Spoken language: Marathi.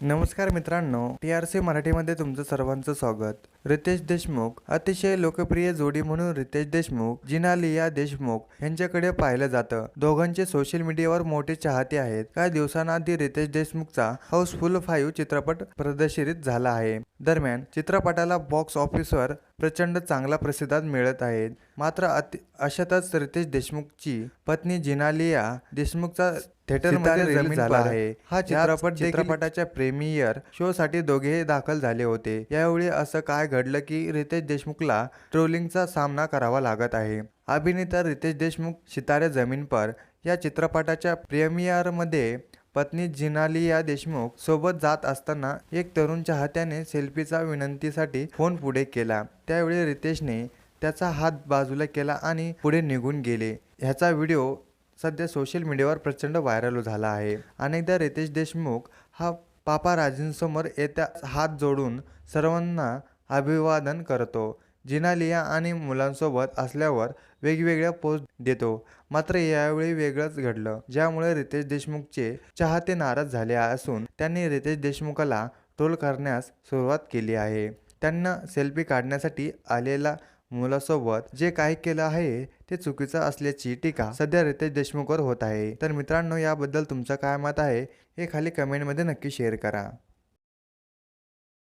नमस्कार मित्रांनो टी आर सी मराठीमध्ये तुमचं सर्वांचं स्वागत. रितेश देशमुख अतिशय लोकप्रिय जोडी म्हणून रितेश देशमुख जिनालिया देशमुख यांच्याकडे पाहिलं जातं. दोघांचे सोशल मीडियावर मोठे चाहते आहेत. काही दिवसांआधी रितेश देशमुखचा हाऊसफुल फाईव्ह चित्रपट प्रदर्शित झाला आहे. दरम्यान चित्रपटाला बॉक्स ऑफिसवर प्रचंड चांगला प्रतिसाद मिळत आहे मात्र अति अशातच रितेश देशमुखची पत्नी जिनालिया देशमुखचा थिएटरमध्ये रिलीज झाला आहे. हा चित्रपट चित्रपटाच्या प्रेमियर शो साठी दोघेही दाखल झाले होते. यावेळी असं काय घडलं की रितेश देशमुखला ट्रोलिंगचा सामना करावा लागत आहे. अभिनेता रितेश देशमुख सितारे जमीन पर. या चित्रपटाच्या प्रेमियरमध्ये पत्नी जिनालिया देशमुख सोबत जात असताना एक तरुण चाहत्याने सेल्फीचा विनंतीसाठी फोन पुढे केला. त्यावेळी रितेशने त्याचा हात बाजूला केला आणि पुढे निघून गेले. ह्याचा व्हिडिओ सध्या सोशल मीडियावर प्रचंड व्हायरल झाला आहे. अनेकदा रितेश देशमुख हा पापाराजींसमोर येत्या हात जोडून सर्वांना अभिवादन करतो. जिनालिया आणि मुलांसोबत असल्यावर वेगवेगळ्या पोस्ट देतो. मात्र यावेळी वेगळंच घडलं. ज्यामुळे रितेश देशमुखचे चाहते नाराज झाले असून त्यांनी रितेश देशमुखाला ट्रोल करण्यास सुरुवात केली आहे. त्यांना सेल्फी काढण्यासाठी आलेला मुलासोबत जे काही केलं आहे ते चुकीचं असल्याची टीका सध्या रितेश देशमुखवर होत आहे. तर मित्रांनो याबद्दल तुमचं काय मत आहे हे खाली कमेंटमध्ये नक्की शेअर करा.